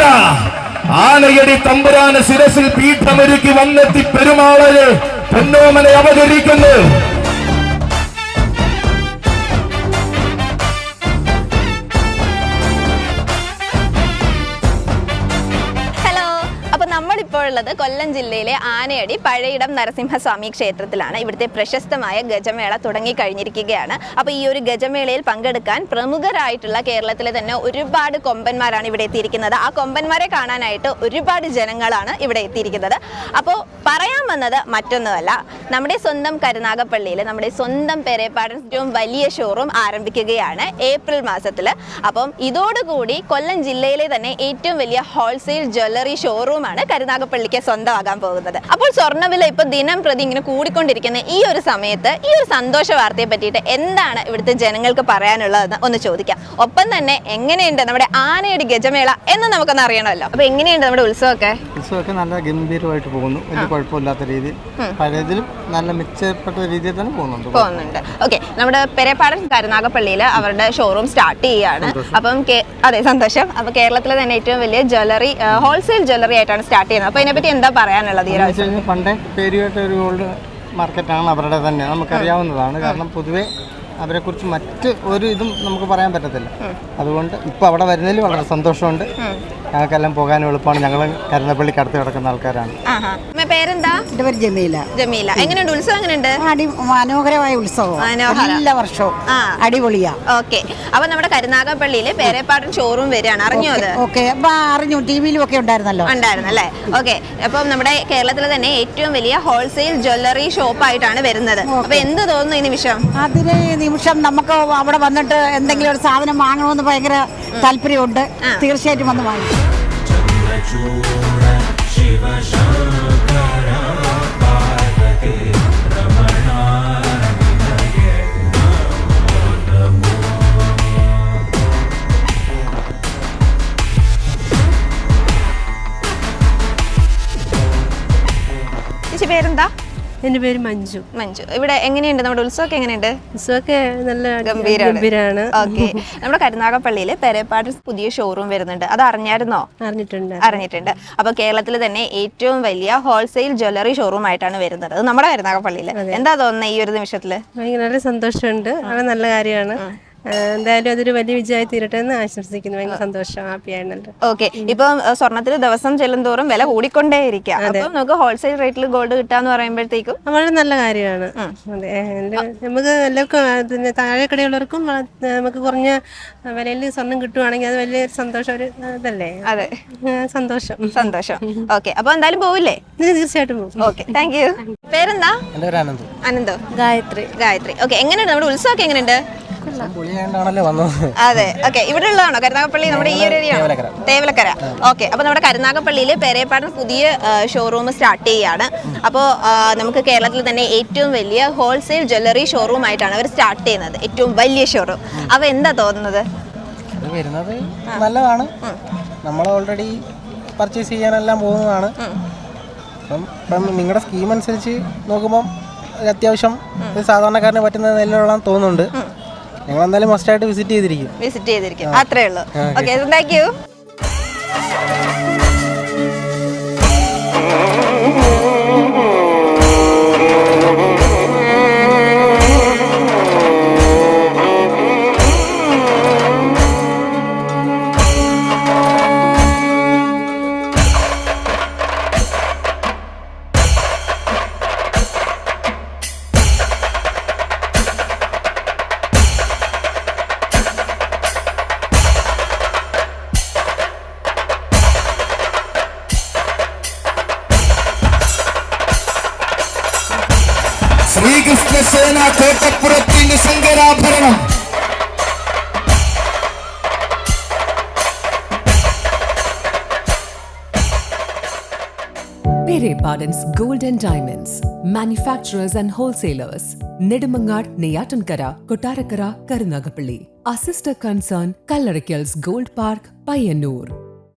ഇതാ ആനയടി തമ്പുരാന് ശിരസിൽ പീഠമൊരുക്കി വന്നെത്തി പെരുമാളര് പൊന്നോമനെ അവതരിക്കുന്നു. ഉള്ളത് കൊല്ലം ജില്ലയിലെ ആനയടി പഴയിടം നരസിംഹസ്വാമി ക്ഷേത്രത്തിലാണ്. ഇവിടുത്തെ പ്രശസ്തമായ ഗജമേള തുടങ്ങിക്കഴിഞ്ഞിരിക്കുകയാണ്. അപ്പൊ ഈ ഒരു ഗജമേളയിൽ പങ്കെടുക്കാൻ പ്രമുഖരായിട്ടുള്ള കേരളത്തിലെ തന്നെ ഒരുപാട് കൊമ്പന്മാരാണ് ഇവിടെ എത്തിയിരിക്കുന്നത്. ആ കൊമ്പന്മാരെ കാണാനായിട്ട് ഒരുപാട് ജനങ്ങളാണ് ഇവിടെ എത്തിയിരിക്കുന്നത്. അപ്പോൾ പറയാൻ വന്നത് മറ്റൊന്നുമല്ല. നമ്മുടെ സ്വന്തം കരുനാഗപ്പള്ളിയിൽ നമ്മുടെ സ്വന്തം പെരേപ്പാടൻ ഏറ്റവും വലിയ ഷോറൂം ആരംഭിക്കുകയാണ് ഏപ്രിൽ മാസത്തിൽ അപ്പം ഇതോടുകൂടി കൊല്ലം ജില്ലയിലെ തന്നെ ഏറ്റവും വലിയ ഹോൾസെയിൽ ജ്വല്ലറി ഷോറൂമാണ് കരുനാഗപ്പള്ളിക്ക് സ്വന്തമാകാൻ പോകുന്നത്. അപ്പോൾ സ്വർണവില ഇപ്പൊ ദിനം പ്രതി ഇങ്ങനെ കൂടിക്കൊണ്ടിരിക്കുന്ന ഈ ഒരു സമയത്ത് ഈ ഒരു സന്തോഷ വാർത്തയെ പറ്റിയിട്ട് എന്താണ് ഇവിടുത്തെ ജനങ്ങൾക്ക് പറയാനുള്ളതെന്ന് ഒന്ന് ചോദിക്കാം. ഒപ്പം തന്നെ എങ്ങനെയുണ്ട് നമ്മുടെ ആനയുടെ ഗജമേള എന്ന് നമുക്കൊന്ന് അറിയണമല്ലോ. അപ്പൊ എങ്ങനെയുണ്ട് നമ്മുടെ ഉത്സവമൊക്കെ? ഉത്സവമൊക്കെ നല്ല ഗംഭീരമായിട്ട് പോകുന്നു. വലിയ കുഴപ്പമില്ലാത്ത രീതിയിൽ പഴയതിലും നല്ല മെച്ചപ്പെട്ട രീതിയിൽ തന്നെ പോകുന്നുണ്ട്. പോകുന്നുണ്ട്. ഓക്കെ. നമ്മുടെ പെരേപ്പാടൻ കരുനാഗപ്പള്ളിയിൽ അവരുടെ ഷോറൂം സ്റ്റാർട്ട് ചെയ്യാണ് അപ്പം അതെ സന്തോഷം. അപ്പൊ കേരളത്തിലെ തന്നെ ഏറ്റവും വലിയ ജ്വല്ലറി ഹോൾസെയിൽ ജ്വല്ലറി ആയിട്ടാണ് സ്റ്റാർട്ട് ചെയ്യുന്നത്. അപ്പൊ ഇതിനെപ്പറ്റി എന്താ പറയാനുള്ളത് പണ്ടേ പേരുകേട്ട ഒരു ഗോൾഡ് മാർക്കറ്റാണ് അവരുടെ തന്നെ. നമുക്കറിയാവുന്നതാണ് കാരണം പൊതുവേ അവരെക്കുറിച്ച് മറ്റ് ഒരു ഇതും നമുക്ക് പറയാൻ പറ്റത്തില്ല. അതുകൊണ്ട് ഇപ്പോൾ അവിടെ വരുന്നതിൽ വളരെ സന്തോഷമുണ്ട്. ഞങ്ങൾക്കെല്ലാം പോകാൻ എളുപ്പമാണ്. ഞങ്ങൾ കരുന്നപ്പള്ളിക്ക് അടുത്ത് കിടക്കുന്ന ആൾക്കാരാണ്. പേരെന്താ? എന്റെ പേര് ജമീല. ജമീല. എങ്ങനെയുണ്ട്? ഉത്സവം എങ്ങനെയുണ്ട്? അടി മനോഹരമായ ഉത്സവം. മനോഹരം. എല്ലാ വർഷവും ആ. അടിപൊളിയാ. ഓക്കെ. അപ്പൊ നമ്മുടെ കരുനാഗപ്പള്ളിയിലെ പേരേപ്പാടൻ ഷോറൂം വരികയാണ്. അറിഞ്ഞോ അത്? ഓക്കെ. അപ്പൊ അറിഞ്ഞു ടിവിയിലും ഒക്കെ ഉണ്ടായിരുന്നല്ലോ. ഉണ്ടായിരുന്നു അല്ലേ ഓക്കെ. അപ്പം നമ്മുടെ കേരളത്തിലെ തന്നെ ഏറ്റവും വലിയ ഹോൾസെയിൽ ജ്വല്ലറി ഷോപ്പ് ആയിട്ടാണ് വരുന്നത്. അപ്പൊ എന്ത് തോന്നുന്നു ഈ നിമിഷം? അതിന് നിമിഷം നമുക്ക് അവിടെ വന്നിട്ട് എന്തെങ്കിലും ഒരു സാധനം വാങ്ങണമെന്ന് ഭയങ്കര താല്പര്യമുണ്ട്. തീർച്ചയായിട്ടും വന്ന് വാങ്ങിക്കും. പേരെന്താ? എന്റെ പേര് മഞ്ജു. മഞ്ജു. ഇവിടെ എങ്ങനെയുണ്ട്? നമ്മുടെ ഉത്സവമൊക്കെ എങ്ങനെയുണ്ട്? ഉത്സവമൊക്കെ നല്ല ഗംഭീരമാണ് ഓക്കെ. നമ്മുടെ കരുനാഗപ്പള്ളിയിൽ പെരേപ്പാട് പുതിയ ഷോറൂം വരുന്നുണ്ട്. അത് അറിഞ്ഞായിരുന്നോ? അറിഞ്ഞിട്ടുണ്ട്. അറിഞ്ഞിട്ടുണ്ട്. അപ്പൊ കേരളത്തിൽ തന്നെ ഏറ്റവും വലിയ ഹോൾസെയിൽ ജ്വല്ലറി ഷോറൂം ആയിട്ടാണ് വരുന്നത്. നമ്മുടെ കരുനാഗപ്പള്ളിയിൽ എന്താ തോന്നുന്നത് ഈ ഒരു നിമിഷത്തിൽ? ഭയങ്കര സന്തോഷമുണ്ട്. നല്ല കാര്യമാണ്. എന്തായാലും അതൊരു വലിയ വിജയമായി തീരട്ടെ എന്ന് ആശംസിക്കുന്നു. ഭയങ്കര സന്തോഷം. ഹാപ്പി ആയിട്ടുണ്ട് ഓക്കെ. ഇപ്പം സ്വർണത്തിന് ദിവസം ചെല്ലുന്തോറും വില കൂടിക്കൊണ്ടേയിരിക്കുക. അപ്പം നമുക്ക് ഹോൾസെയിൽ റേറ്റിൽ ഗോൾഡ് കിട്ടാന്ന് പറയുമ്പോഴത്തേക്കും വളരെ നല്ല കാര്യമാണ്. അതെ നമുക്ക് എല്ലാവർക്കും താഴെ കടയുള്ളവർക്കും താഴെക്കടയുള്ളവർക്കും നമുക്ക് കുറഞ്ഞ വിലയിൽ സ്വർണം കിട്ടുവാണെങ്കിൽ അത് വലിയ സന്തോഷം ഒരു ഇതല്ലേ? അതെ. സന്തോഷം. സന്തോഷം. ഓക്കെ. അപ്പൊ എന്തായാലും പോവില്ലേ? തീർച്ചയായിട്ടും പോകും ഓക്കെ. താങ്ക് യു പേരെന്താ? എന്റെ പേര് അനന്തു. അനന്തോ. ഗായത്രി. ഗായത്രി. ഓക്കെ. എങ്ങനെയുണ്ട്? നമ്മുടെ ഉത്സവമൊക്കെ എങ്ങനെയുണ്ട്? അതെ ഓക്കെ ഇവിടെ ഉള്ളതാണോ കരുനാഗപ്പള്ളി നമ്മുടെ ഈ ഒരു തേവലക്കര. ഓക്കെ അപ്പൊ നമ്മുടെ കരുനാഗപ്പള്ളിയിൽ പേരേപ്പാടൻ പുതിയ ഷോറൂം സ്റ്റാർട്ട് ചെയ്യാണ്. അപ്പോൾ നമുക്ക് കേരളത്തിൽ തന്നെ ഏറ്റവും വലിയ ഹോൾസെയിൽ ജ്വല്ലറി ഷോറൂം ആയിട്ടാണ് അവർ സ്റ്റാർട്ട് ചെയ്യുന്നത്. ഏറ്റവും വലിയ ഷോറൂം അപ്പൊ എന്താ തോന്നുന്നത്? വരുന്നത് നല്ലതാണ്. നമ്മൾ ഓൾറെഡി പർച്ചേസ് ചെയ്യാനെല്ലാം പോകുന്നതാണ്. അപ്പം നിങ്ങളുടെ സ്കീം അനുസരിച്ച് നോക്കുമ്പോൾ അത്യാവശ്യം സാധാരണക്കാരന് പറ്റുന്ന നിലയിലുള്ള തോന്നുന്നുണ്ട്. ഞങ്ങൾ എന്തായാലും മസ്റ്റായിട്ട് വിസിറ്റ് ചെയ്തിരിക്കും. വിസിറ്റ് ചെയ്തിരിക്കും. അത്രേ ഉള്ളൂ. ഓക്കെ. താങ്ക് യു ശ്രീകൃഷ്ണ സേന കോട്ടപ്പുറത്തിന്റെ Shankarabharanam Gold and Diamonds, manufacturers and wholesalers, Nedumangad, Neyatankara, Kotarakara, Karunagapalli. Our sister concern, Kallarakkals Gold Park, Payyanur.